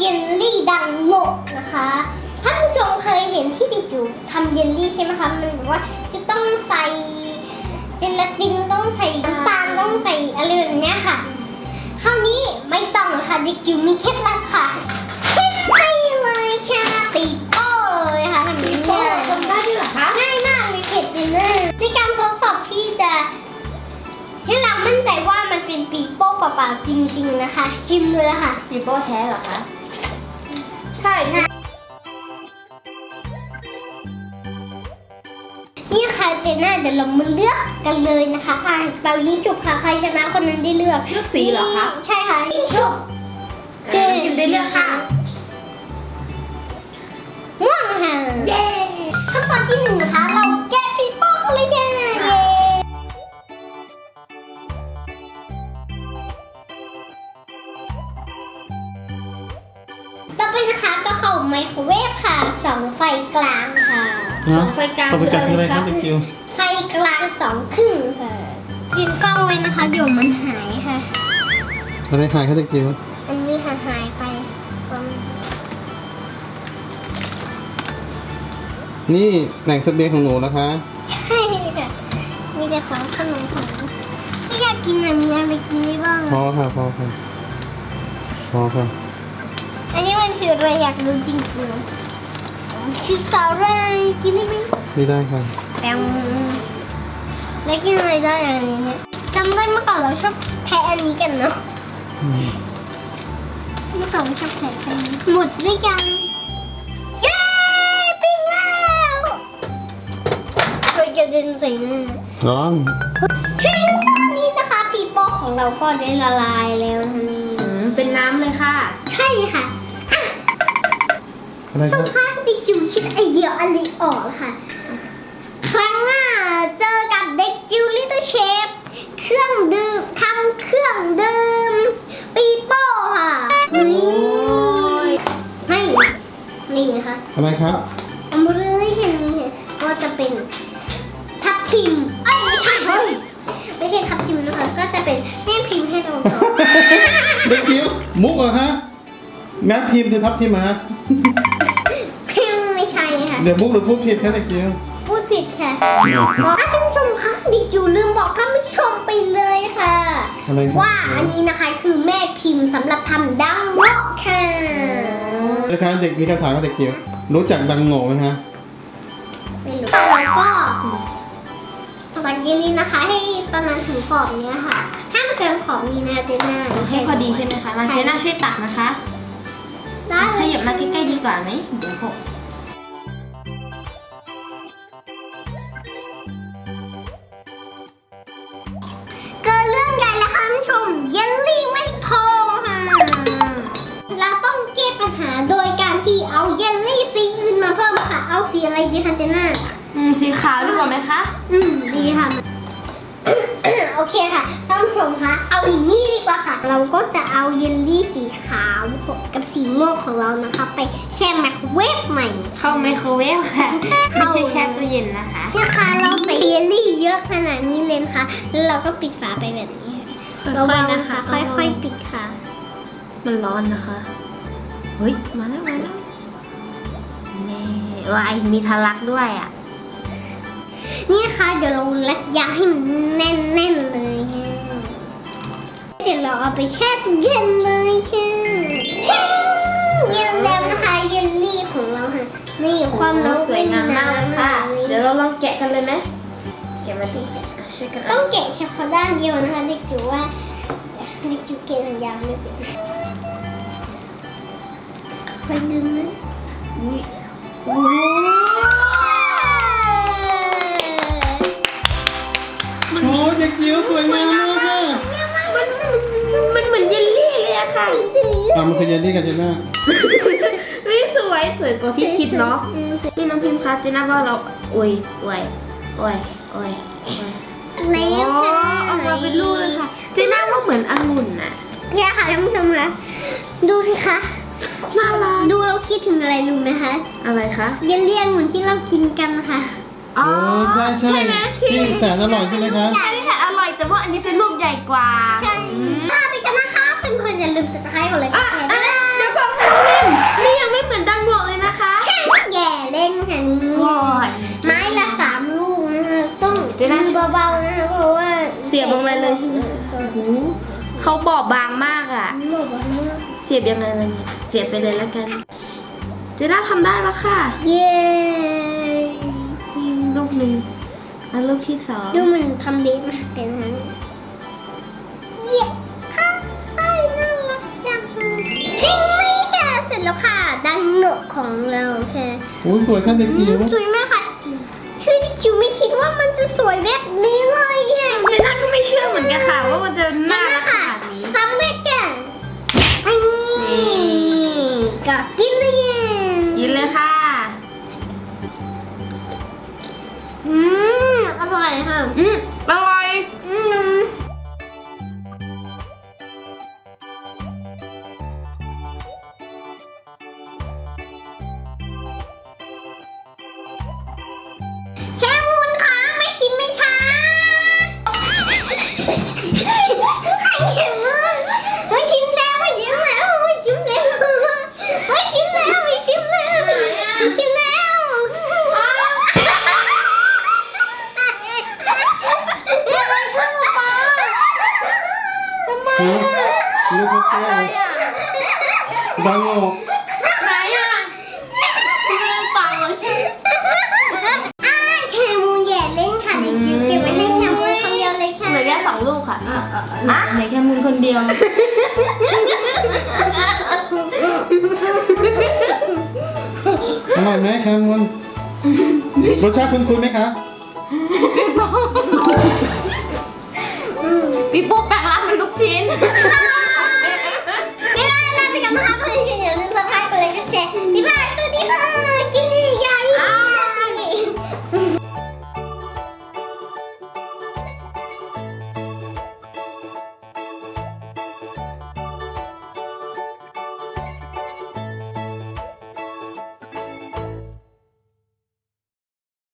เยลลี่ดังโงกนะคะท่านผู้ชมเคยเห็นที่เด็กจิ๋วทำเยลลี่ใช่ไหมคะมันแบบว่าคือต้องใส่เจลาตินต้องใส่น้ำตาลต้องใส่อะไรแบบเนี้ยค่ะคราวนี้ไม่ต้องแล้วค่ะเด็กจิ๋วมีเคล็ดลับค่ะเช็ดให้เลยค่ะปีโป้เลยค่ะทำนี้โอ้ง่ายทำได้ด้วยเหรอคะง่ายมากเลยเข็ดจินเนอร์ในการทดสอบที่จะให้เรามั่นใจว่ามันเป็นปีโป้เปล่าๆจริง ๆ นะคะ ชิมเลยค่ะปีโป้แท้เหรอคะ ใช่ค่ะนี่ค่ะเจน่าเดี๋ยวเรามาเลือกกันเลยนะคะอะเปายิงจุบค่ะใครชนะคนนั้นได้เลือกเลือกสีเหรอคะใช่ค่ะยิงจุบเจนพิมได้เลือกค่ะม่วงค่ะเย้ขั้นตอนที่หนึ่งนะคะเราแกะ องไฟกลางค่ะ สองไฟกลางต่อไปจากคือที่อะอะไรไรคคะรับเด็กจิ๋วไฟกลางสองครึ่งค่ะยืนกล้องไว้นะคะเดี๋ยวมันหายค่ะ อะไรขายครับเด็กจิ๋วอันนี้หายหายไปประมาณนี่แหล่งเสบียงของหนูนะคะ ใช่ค่ะมีแต่ของขนมของไม่อยากกินอะมีอะไรกินได้บ้างพอค่ะพอค่ะพอค่ะ อันนี้มันคืออะไรอยากรู้จริงๆ คือสาหร่ายกินได้ไหมไม่ได้ค่ะแปงแล้วกินอะไรได้อะอันนี้เนี่ยจำได้เมื่อก่อนเราชอบแพ้อันนี้กันเนาะอืมเมื่อก่อนเราชอบแพ้อันนี้หมดหรือยังเย้ปิ้งแล้วเคยจะเดินใส่หน้าร้อนชิงนี่นะคะปีโป้ของเราก็ได้ละลายแล้วนะนี่อืมเป็นน้ำเลยค่ะ ใช่ค่ะอะไรสัคมรับภา ษณ์ดิจิวคิดไอเดียอะไรออกค่ะ ครั้งหน้าเจอกับเด็กจิวลิตเตอร์เชฟเครื่องดื่มทำเครื่องดื่มปีโป้ค่ะนี่ให้นี่นะคะอะไรครับเอามาเลยแค่นี้ค่ะก็จะเป็นทับทิมเอ้ยไม่ใช่ไม่ใช่ทับทิมนะคะก็จะเป็นแม่พิมพ์ให้เราก่อนเด็กจิ๋วมุกเหรอคะแม่พิมพ์คือทับทิมเหรอฮะ เดี๋ยวมุกหรือพูดผิดคะเด็กจิ๋วพูดผิดค่ะก็ท่านผู้ชมคะดิจิวลืมบอกท่านผู้ชมไปเลยค่ะ อะไรครับว่าอันนี้นะคะคือแม่พิมพ์สำหรับทำดังโงะค่ะนะคะเด็กมีคำถามกับเด็กจิ๋วรู้จักดังโง่ไหมคะไม่รู้แล้วก็ตักเยลลี่นะคะ ให้ประมาณถึงขอบเนี้ยค่ะห้ามเกินขอบนี้นะเจน่าให้พอดีใช่ไหมคะมาเจน่าช่วยตักนะคะ ได้ขเลยยับมาใกล้ๆดีกว่าไหมเดี๋ยวหก อาสีอะไรดีคะเจน่าอืมสีขาวดีกว่าไหมคะ อืมดีค่ะ โอเคค่ะท่านผู้ชมคะเอาอย่างนี้ดีกว่าค่ะ เราก็จะเอาเยลลี่สีขาวกับสีม่วงของเรานะคะ ไปแช่ไมโครเวฟใหม่เข้าไมโครเวฟค่ะไม่ใช่แช่ตู้เย็นนะคะเนี่ยค่ะเราใส่เยลลี่เยอะขนาดนี้เลยนะคะแล้วเราก็ปิดฝาไปแบบนี้ค่ะค่อยๆนะคะ ค่อยๆปิดค่ะ มันร้อนนะคะเฮ้ยมาแล้วมาแล้วแน่ วายมีทะลักด้วยอะ นี่ค่ะเดี๋ยวเราลัดยาให้มันแน่นๆเลยค่ะเดี๋ยวเราเอาไปแช่ตู้เย็นเลยค่ะชิงเย็นแล้วนะคะเยลลี่ของเราค่ะนี่ความร้อนสวยงามมากเลยค่ะ เดี๋ยวเราลองแกะกันเลยไหมแกะมาที่ช่วยกันต้องแกะเฉพาะด้านเดียวนะคะเด็กจิ๋วว่าเด็กจิ๋วเกะหนังยางไม่เป็นค่อยดึงนะ อุ้ยโอ้ยโอ้เด็กจิ๋วสวยงามมากค่ะมันมันเหมือนเยลลี่เลยอะค่ะอะมันคือเยลลี่กับเจน่าเฮ้ยสวยสวยกว่าที่คิดเนาะอืมสวยนี่น้องพิมพ์คะเจน่าว่าเราโอ้ยโอ้ยโอ้ยโอ้ยโอ้ยแล้วค่ะออกมาเป็นลูกเลยค่ะเจน่าว่าเหมือนองุ่นน่ะเนี่ยค่ะท่านผู้ชมนะดูสิคะน่ารักดูเราคิดถึงอะไรู้ไหมคะอะไรคะเยลเลี่อมือนที่เรากินกันค่ะ อ๋อใช่ใช่ไหมที่แสนอร่อยใช่ไหมคะใช่ค่อร่อยแต่ว่าอันนี้จะลูกใหญ่กว่า ใช่มาไปกันนะคะเป็นคนอย่าลืมสไครต์กดไลค์กดแชร์ด้วยเดี๋ยวก่อนค่ะพิมนี่ยังไม่เหมือนดังโบกเลยนะคะ ใช่แย่เล่นค่ะนี้ไม้ละสามลูกนะคะต้องมือเบาๆนะคะเพราะว่าเสียบลงไปเลยใช่ไหมเขาบอบบางมากอะเสียบยังไงล่ะเนี่ยเสียบไปเลยแล้วกัน เจด้าทำได้แล้วค่ะ เย้อืมลูกหนึ่งแล้วลูกที่สองดูมันทำดีมากเลยนะเย้ค่ะใช่น่ารักจังจริงไหมค่ะเสร็จแล้วค่ะ ดังโหนกของเราค่ะโอ้ยสวยค่ะเด็กจิ๋วสวยมากค่ะคือจิ๋วไม่คิดว่ามันจะสวยแบบนี้เลยค่ะเจด้าก็ไม่เชื่อเหมือนกันค่ะ ว่ามันจะน่า ร่อยค่ะ อืม ลูกมะแก้วดังโง่ไหนอะพี่ไม่ได้ฟังเลยอ่าแคมูนแย่เล่นค่ะเด็กจิ๋วเก็บไว้ให้แคมูนคนเดียวเลยค่ะเหลือแค่สองลูกค่ะอะอะอะเหลือแค่มุนคนเดียวอร่อยไหมแคมมอนรสชาติคุ้นๆไหมคะ